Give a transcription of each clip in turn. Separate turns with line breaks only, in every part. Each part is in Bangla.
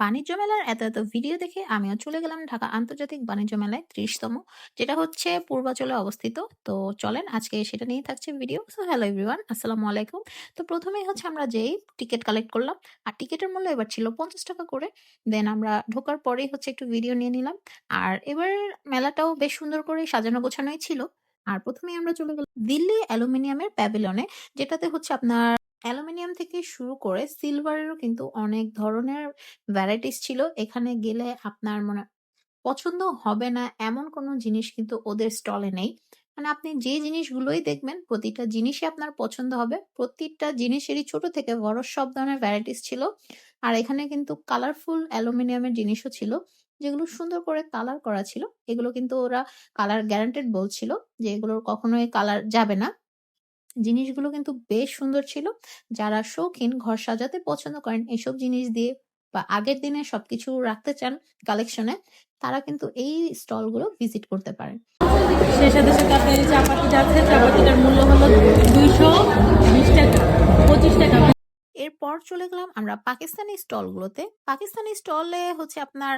বাণিজ্য মেলার এত, এত ভিডিও দেখে আমিও চলে গেলাম ঢাকা আন্তর্জাতিক বাণিজ্য মেলায় ত্রিশতম যেটা হচ্ছে পূর্বাচলে অবস্থিত। তো চলেন আজকে সেটা নিয়েই থাকছে ভিডিও। সো হ্যালো এভরিওয়ান আসসালামু আলাইকুম। তো ১ম এই হচ্ছে আমরা যেই টিকিট কালেক্ট করলাম। আর টিকিটের মূল্য এবার ছিল ৳৫০ করে। দেন আমরা ঢোকার পরেই হচ্ছে একটু ভিডিও নিয়ে নিলাম। আর এবার মেলাটাও বেশ সুন্দর করে সাজানো গোছানোই ছিল। আর ১ম এই আমরা চলে গেলাম দিল্লি অ্যালুমিনিয়ামের প্যাভিলিয়নে যেটাতে হচ্ছে আপনার অ্যালুমিনিয়াম থেকে শুরু করে সিলভারেরও কিন্তু অনেক ধরনের ভ্যারাইটিস ছিল। এখানে গেলে আপনার মনে পছন্দ হবে না এমন কোনো জিনিস কিন্তু ওদের স্টলে নেই। মানে আপনি যে জিনিসগুলোই দেখবেন, প্রতিটা জিনিসই আপনার পছন্দ হবে। প্রতিটা জিনিসেরই ছোট থেকে বড় সব ধরনের ভ্যারাইটিস ছিল। আর এখানে কিন্তু কালারফুল অ্যালুমিনিয়ামের জিনিসও ছিল। যেগুলো সুন্দর করে কালার করা ছিল। এগুলো কিন্তু ওরা কালার গ্যারান্টেড বলছিল যে এগুলোর কখনোই কালার যাবে না। জিনিসগুলো কিন্তু বেশ সুন্দর ছিল। যারা শৌখিন, ঘর সাজাতে পছন্দ করেন, এসব জিনিস দিয়ে বা আগের দিনে সবকিছু রাখতে চান কালেকশনে তারা কিন্তু এই স্টলগুলো ভিজিট করতে পারেন।
সেই সাথে সাথে আপনার যে চাপাতি যাচ্ছে, চাপাতিটার মূল্য হলো দুইশো বিশ টাকা পঁচিশ টাকা
এরপর চলে গেলাম আমরা পাকিস্তানি স্টলগুলোতে। পাকিস্তানি স্টলে হচ্ছে আপনার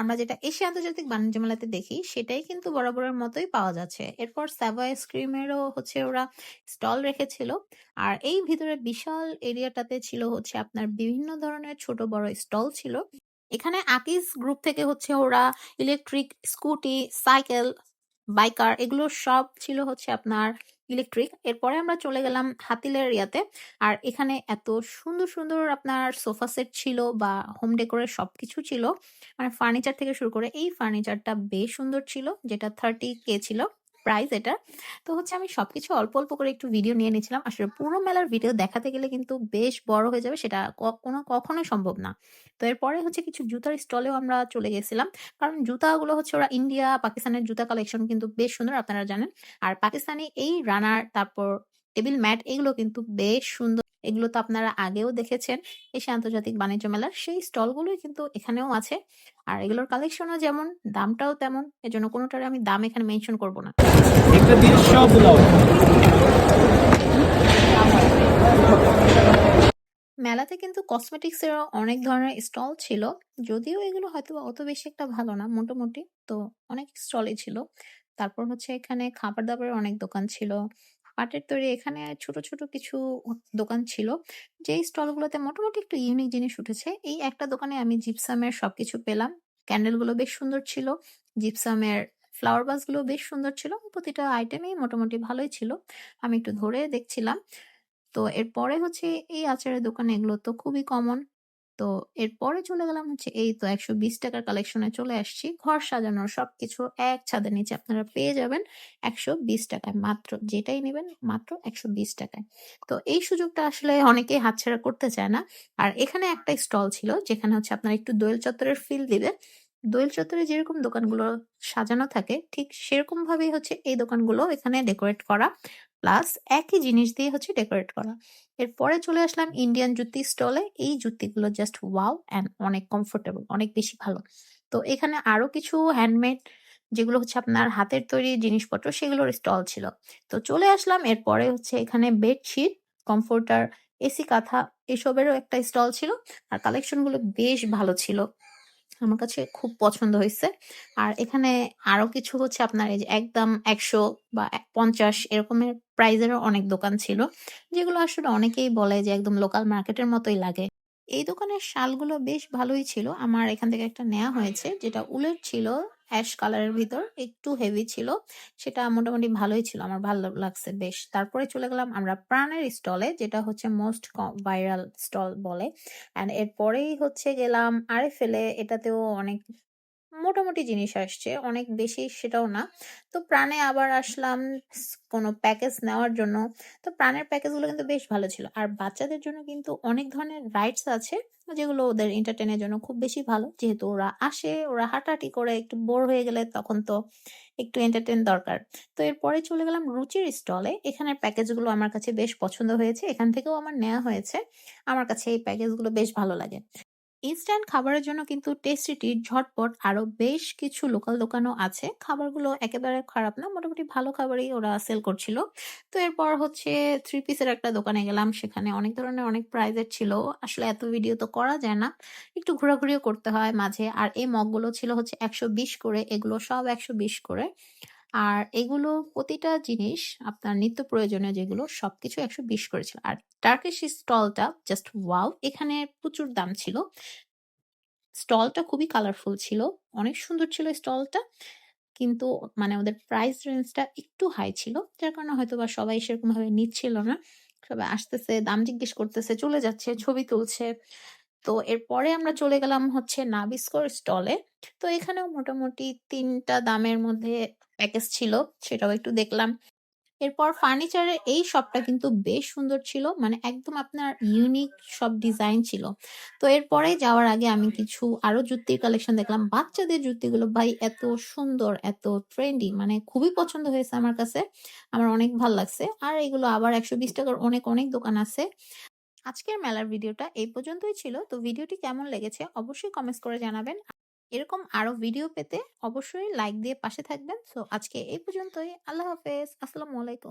আমরা যেটা এশিয়া আন্তর্জাতিক বাণিজ্য মেলাতে দেখি সেটাই কিন্তু বরাবরের মতোই পাওয়া যাচ্ছে। এরপর স্যাভো আইসক্রিমেরও হচ্ছে ওরা স্টল রেখেছিল। আর এই ভিতরে বিশাল এরিয়াটাতে ছিল হচ্ছে আপনার বিভিন্ন ধরনের ছোট বড় স্টল ছিল। এখানে আকিস গ্রুপ থেকে হচ্ছে ওরা ইলেকট্রিক স্কুটি, সাইকেল, বাইকার এগুলো সব ছিল হচ্ছে আপনার ইলেকট্রিক। এরপরে আমরা চলে গেলাম হাতিলের ইয়াতে। আর এখানে এত সুন্দর, সুন্দর আপনার সোফা সেট ছিল বা হোম ডেকোরের সব কিছু ছিল। মানে ফার্নিচার থেকে শুরু করে এই ফার্নিচারটা বেশ সুন্দর ছিল যেটা 30K ছিল প্রাইস এটা। তো হচ্ছে আমি সবকিছু অল্প, অল্প করে একটু ভিডিও নিয়ে নিয়েছিলাম। আসলে পুরো মেলার ভিডিও দেখাতে গেলে কিন্তু বেশ বড় হয়ে যাবে সেটা ক কোনো কখনোই সম্ভব না। তো এরপরে হচ্ছে কিছু জুতার স্টলেও আমরা চলে গেছিলাম। কারণ জুতাগুলো হচ্ছে ওরা ইন্ডিয়া, পাকিস্তানের জুতা কালেকশন কিন্তু বেশ সুন্দর আপনারা জানেন। আর পাকিস্তানি এই রানার তারপর টেবিল ম্যাট এগুলো কিন্তু বেশ সুন্দর। এগুলো তো আপনারা আগেও দেখেছেন এশিয়া আন্তর্জাতিক বাণিজ্য মেলার। সেই স্টলগুলোই কিন্তু এখানেও আছে। আর এগুলোর কালেকশনও যেমন দামটাও তেমন। এজন্য কোনোটার আমি দাম এখানে মেনশন করব না। মেলাতে কিন্তু কসমেটিক্স এরও অনেক ধরনের স্টল ছিল। যদিও এগুলো হয়তো অত বেশি একটা ভালো না মোটামুটি। তো অনেক স্টলই ছিল। তারপর হচ্ছে এখানে খাবার-দাবারের অনেক দোকান ছিল। পাটের তৈরি এখানে ছোট, ছোট কিছু দোকান ছিল। যেই স্টলগুলোতে মোটামুটি একটু ইউনিক জিনিস উঠেছে। এই একটা দোকানে আমি জিপসামের সবকিছু পেলাম। ক্যান্ডেলগুলো বেশ সুন্দর ছিল। জিপসামের ফ্লাওয়ার ভাসগুলো বেশ সুন্দর ছিল। প্রতিটা আইটেমই মোটামুটি ভালোই ছিল। আমি একটু ধরে দেখছিলাম। তো এরপরে হচ্ছে এই আচারের দোকান এগুলো তো খুবই কমন। তো এরপরে চলে গেলাম হচ্ছে, এই তো একশো বিশ টাকার কালেকশনে চলে আসছি। ঘর সাজানোর সবকিছু এক ছাদের নিচে আপনারা পেয়ে যাবেন ৳১২০ টাকায় মাত্র। যেটাই নেবেন মাত্র একশো বিশ টাকায় তো এই সুযোগটা আসলে অনেকেই হাতছাড়া করতে চায় না। আর এখানে একটা স্টল ছিল, যেখানে হচ্ছে আপনার একটু দোয়েল চত্বরের ফিল দিবে। দোয়েল চত্বরে যেরকম দোকানগুলো সাজানো থাকে, ঠিক সেরকম ভাবেই হচ্ছে এই দোকানগুলো এখানে ডেকোরেট করা। প্লাস একই জিনিস দিয়ে হচ্ছে ডেকোরেট করা। এরপরে চলে আসলাম ইন্ডিয়ান জুতি স্টলে। এই জুতিগুলো জাস্ট ওয়াও অ্যান্ড অনেক কমফোর্টেবল অনেক বেশি ভালো। তো এখানে আরও কিছু হ্যান্ডমেড যেগুলো হচ্ছে আপনার হাতের তৈরি জিনিসপত্র সেগুলোর স্টল ছিল। তো চলে আসলাম এরপরে হচ্ছে এখানে বেডশিট, কমফোর্টার, এসি কাঁথা এসবেরও একটা স্টল ছিল। আর কালেকশনগুলো বেশ ভালো ছিল। আমার কাছে খুব পছন্দ হয়েছে আর এখানে আরও কিছু হচ্ছে আপনার এই যে একদম ১০০ বা ৫০ এরকমের প্রাইজেরও অনেক দোকান ছিল। যেগুলো আসলে অনেকেই বলে যে একদম লোকাল মার্কেটের মতোই লাগে। এই দোকানের শালগুলো বেশ ভালোই ছিল। আমার এখান থেকে একটা নেওয়া হয়েছে, যেটা উলের ছিল অ্যাশ কালারের ভিতর একটু হেভি ছিল। সেটা মোটামুটি ভালোই ছিল। আমার ভালো লাগছে বেশ। তারপরে চলে গেলাম আমরা প্রাণের স্টলে যেটা হচ্ছে মোস্ট ভাইরাল স্টল বলে। অ্যান্ড এরপরেই হচ্ছে গেলাম আরে ফেলে এটাতেও অনেক মোটামুটি জিনিস আসছে। অনেক বেশি সেটাও না। তো প্রাণে আবার আসলাম কোনো প্যাকেজ নেওয়ার জন্য। তো প্রাণের প্যাকেজগুলো কিন্তু বেশ ভালো ছিল। আর বাচ্চাদের জন্য কিন্তু অনেক ধরনের রাইডস আছে যেগুলো ওদের এন্টারটেনের জন্য খুব বেশি ভালো। যেহেতু ওরা আসে, ওরা হাঁটাহাঁটি করে একটু বোর হয়ে গেলে তখন তো একটু এন্টারটেন দরকার। তো এরপরে চলে গেলাম রুচির স্টলে। এখানের প্যাকেজগুলো আমার কাছে বেশ পছন্দ হয়েছে। এখান থেকেও আমার নেওয়া হয়েছে। আমার কাছে এই প্যাকেজগুলো বেশ ভালো লাগে। ইনস্ট্যান্ট খাবারের জন্য কিন্তু টেস্টিটি ঝটপট আরও বেশ কিছু লোকাল দোকানও আছে। খাবারগুলো একেবারে খারাপ না। মোটামুটি ভালো খাবারই ওরা সেল করছিল। তো এরপর হচ্ছে থ্রি পিসের একটা দোকানে গেলাম। সেখানে অনেক ধরনের অনেক প্রাইজের ছিল। আসলে এত ভিডিও তো করা যায় না। একটু ঘোরাঘুরিও করতে হয় মাঝে। আর এই মগগুলো ছিল হচ্ছে ১২০ করে। এগুলো সব ১২০ করে। আর এগুলো প্রতিটা জিনিস আপনার নিত্য প্রয়োজনীয় যেগুলো সবকিছু একশো বিশ করেছিল আর টার্কিশ স্টলটা জাস্ট ওয়াও! এখানে প্রচুর দাম ছিল। স্টলটা খুবই কালারফুল ছিল। অনেক সুন্দর ছিল স্টলটা। কিন্তু মানে ওদের প্রাইস রেঞ্জটা একটু হাই ছিল। যার কারণে হয়তো বা সবাই সেরকমভাবে নিচ্ছিল না। সবাই আসতেছে, দাম জিজ্ঞেস করতেছে, চলে যাচ্ছে, ছবি তুলছে। তো এরপরে আমরা চলে গেলাম হচ্ছে নাবিস্কোর স্টলে। তো এখানেও মোটামুটি তিনটা দামের মধ্যে প্যাকেজ ছিল। সেটাও একটু দেখলাম। এরপর ফার্নিচারের এই শপটা কিন্তু বেশ সুন্দর ছিল। মানে একদম আপনার ইউনিক সব ডিজাইন ছিল। তো এরপরে যাওয়ার আগে আমি কিছু আরও জুতির কালেকশন দেখলাম। বাচ্চাদের জুতিগুলো ভাই এত সুন্দর, এত ট্রেন্ডি মানে খুবই পছন্দ হয়েছে আমার কাছে। আমার অনেক ভালো লাগছে। আর এগুলো আবার ৳১২০ টাকার অনেক, অনেক দোকান আছে। আজকের মেলার ভিডিওটা এই পর্যন্তই ছিল। তো ভিডিওটি কেমন লেগেছে অবশ্যই কমেন্টস করে জানাবেন। এরকম আরও ভিডিও পেতে অবশ্যই লাইক দিয়ে পাশে থাকবেন। সো আজকে এই পর্যন্তই। আল্লাহ হাফেজ। আসসালামু আলাইকুম।